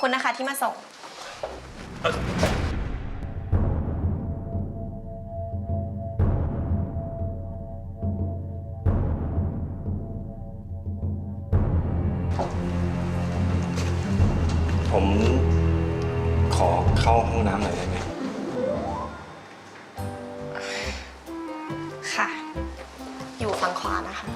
คุณนะคะที่มาส่ง ผมขอเข้าห้องน้ำหน่อยได้ไหม ค่ะ อยู่ฝั่งขวานะคะ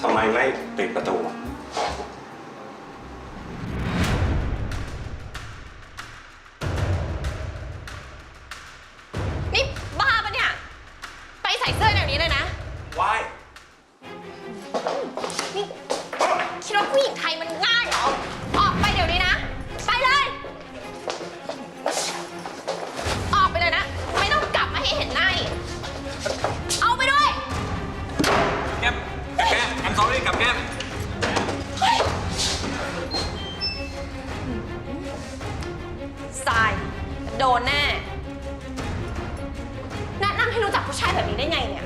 ทำไมไม่ปิดประตู นี่บ้าปะเนี่ย ไปใส่เสื้อแนวนี้เลยนะ ว้ายนี่คิดว่าผู้หญิงไทยมันง่ายเหรอ กับแก้มทราย โดนแน่ แนะนำให้รู้จักผู้ชายแบบนี้ได้ไงเนี่ย